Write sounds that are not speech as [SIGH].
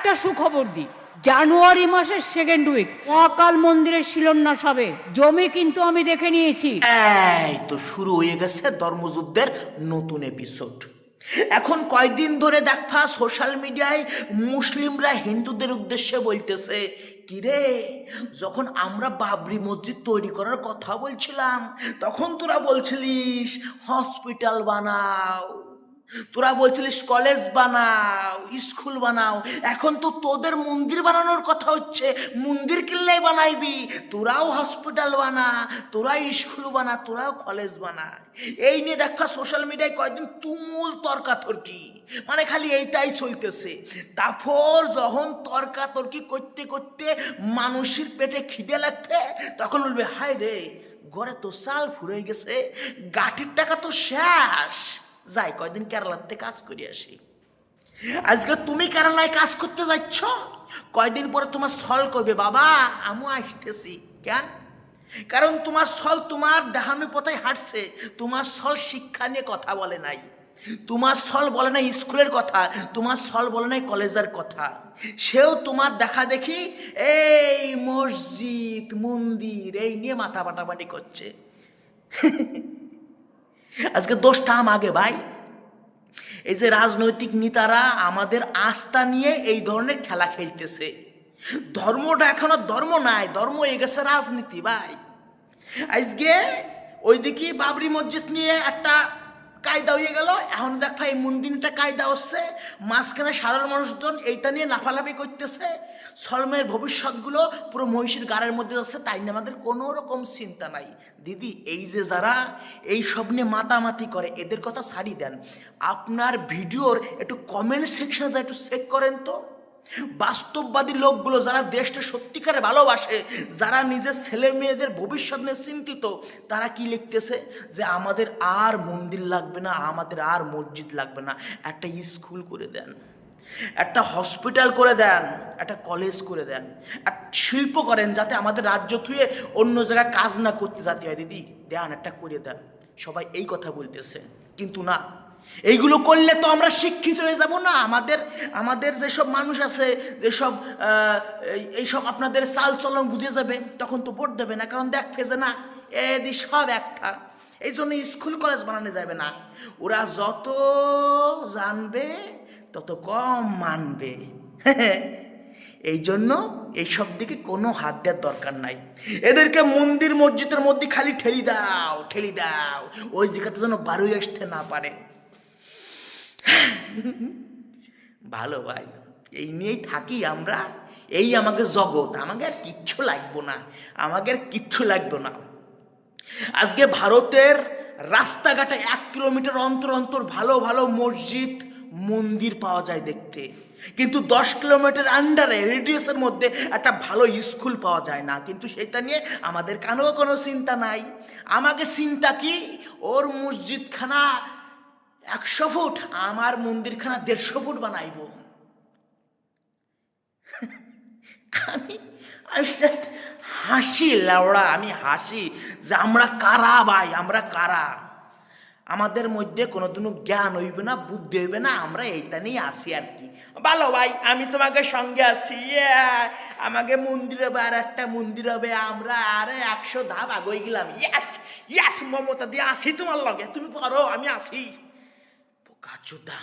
একটা সুখবর দিই। জানুয়ারি মাসের সেকেন্ড উইক মহাকাল মন্দিরের শিলান্যাস হবে। জমি কিন্তু আমি দেখে নিয়েছি। এই তো শুরু হয়ে গেছে ধর্মযুদ্ধের নতুন এপিসোড এখন কয়দিন ধরে দেখা সোশ্যাল মিডিয়ায় মুসলিমরা হিন্দুদের উদ্দেশ্যে বলতেছে, কিরে, যখন আমরা বাবরি মসজিদ তৈরি করার কথা বলছিলাম, তখন তোরা বলছিলিস, হসপিটাল বানাও। তোরা বলছিলিস কলেজ বানাও স্কুল বানাও। এখন তো তোদের মন্দির বানানোর কথা হচ্ছে। মন্দির কিনলেই বানাইবি। তোরাও হসপিটাল বানা তোরা স্কুল বানা, তোরাও কলেজ বানা। এই নিয়ে দেখা সোশ্যাল মিডিয়ায় কয়েকদিন তুমুল তর্কাতর্কি। মানে খালি এইটাই চলতেছে। তারপর যখন তর্কাতর্কি করতে করতে মানুষের পেটে খিদে লাগবে তখন বলবে, হায় রে, ঘরে তো সাল ফুরে গেছে, গাঠির টাকা তো শেষ। যাই, কয়দিন কেরালাতে কাজ করে আসি। আজকে তুমি কেরালায় কাজ করতে যাচ্ছ? কয়দিন পরে তোমার সল করবে বাবা আমিও আসতেছি। কেন? কারণ তোমার সল তোমার দেহানো পথে হাঁটছে। তোমার সল শিক্ষা নিয়ে কথা বলে নাই। তোমার সল বলে নাই স্কুলের কথা। তোমার সল বলে নাই কলেজের কথা। সেও তোমার দেখা দেখি এই মসজিদ, মন্দির, এই নিয়ে মাথা পাটাপাটি করছে। [LAUGHS] আজকে দোষটা আগে, ভাই। এই যে রাজনৈতিক নেতারা আমাদের আস্থা নিয়ে এই ধরনের খেলা খেলতেছে। ধর্মটা এখনও ধর্ম নাই, ধর্ম এ গেছে রাজনীতি, ভাই। আজকে ওইদিকে বাবরি মসজিদ নিয়ে একটা কায়দা হয়ে গেল। এখন দেখ ভাই মন্দিরটা কায়দা হচ্ছে। মাঝখানে সাধারণ মানুষজন এইটা নিয়ে লাফালাফি করতেছে। সলমের ভবিষ্যৎগুলো পুরো মহিষের গাড়ের মধ্যে যাচ্ছে, তাই নিয়ে আমাদের কোনো রকম চিন্তা নাই। দিদি, এই যে যারা এই সব নিয়ে মাতামাতি করে, এদের কথা ছাড়ি দেন। আপনার ভিডিওর একটু কমেন্ট সেকশনে যা একটু চেক করেন তো। বাস্তববাদী লোকগুলো যারা দেশটা সত্যিকারে ভালোবাসে, যারা নিজের ছেলে মেয়েদের ভবিষ্যৎ নিয়ে চিন্তিত, তারা কি লিখতেছে? যে আমাদের আর মন্দির লাগবে না, আমাদের আর মসজিদ লাগবে না। একটা স্কুল করে দেন, একটা হসপিটাল করে দেন, একটা কলেজ করে দেন এক শিল্প করেন যাতে আমাদের রাজ্য থুয়ে অন্য জায়গায় কাজ না করতে যাতে হয়। দিদি, দেন, একটা করে দেন। সবাই এই কথা বলতেছে। কিন্তু না এইগুলো করলে তো আমরা শিক্ষিত হয়ে যাব না। আমাদের আমাদের যেসব মানুষ আছে, যেসব এইসব আপনাদের চাল চলন বুঝে যাবে, তখন তো ভোট দেবে না। কারণ দেখ, ফেজে না এদি সব একটা। এই জন্য স্কুল, কলেজ বানানো যাবে না। ওরা যত জানবে, তত কম মানবে। [LAUGHS] এই জন্য এইসব দিকে কোনো হাত দেওয়ার দরকার নাই। এদেরকে মন্দির, মসজিদের মধ্যে খালি ঠেলি দাও ঠেলি দাও। ওই জায়গাতে যেন বারোই আসতে না পারে। ভালো ভাই, এই নিয়েই থাকি আমরা। এই আমাকে জগৎ, আমাকে আর কিচ্ছু লাগবো না, আমাকে আর কিচ্ছু লাগবো না। আজকে ভারতের রাস্তাঘাটে এক কিলোমিটার অন্তর অন্তর ভালো ভালো মসজিদ, মন্দির পাওয়া যায় দেখতে। কিন্তু দশ কিলোমিটার আন্ডারে রেডিয়াসের মধ্যে একটা ভালো স্কুল পাওয়া যায় না। কিন্তু সেটা নিয়ে আমাদের কানেও কোনো চিন্তা নাই। আমাকে চিন্তা কি? ওর মসজিদখানা একশো ফুট, আমার মন্দিরখানা দেড়শো ফুট বানাইব। আমি আমি জাস্ট হাসি, লাউড়া, আমি হাসি যে আমরা কারা ভাই, আমরা কারা? আমাদের মধ্যে কোনোদিনও জ্ঞান হইবে না, বুদ্ধি হইবে না, আমরা এইটা নিয়ে আসি আর কি। ভালো ভাই, আমি তোমাকে সঙ্গে Yeah! আমাকে মন্দির হবে আর একটা মন্দির হবে, আমরা আরে একশো ধাপ আগে গেলাম। ইয়াস ইয়াস মমতা দিয়ে আসি তোমার লগে, তুমি পারো, আমি আসি। 就当。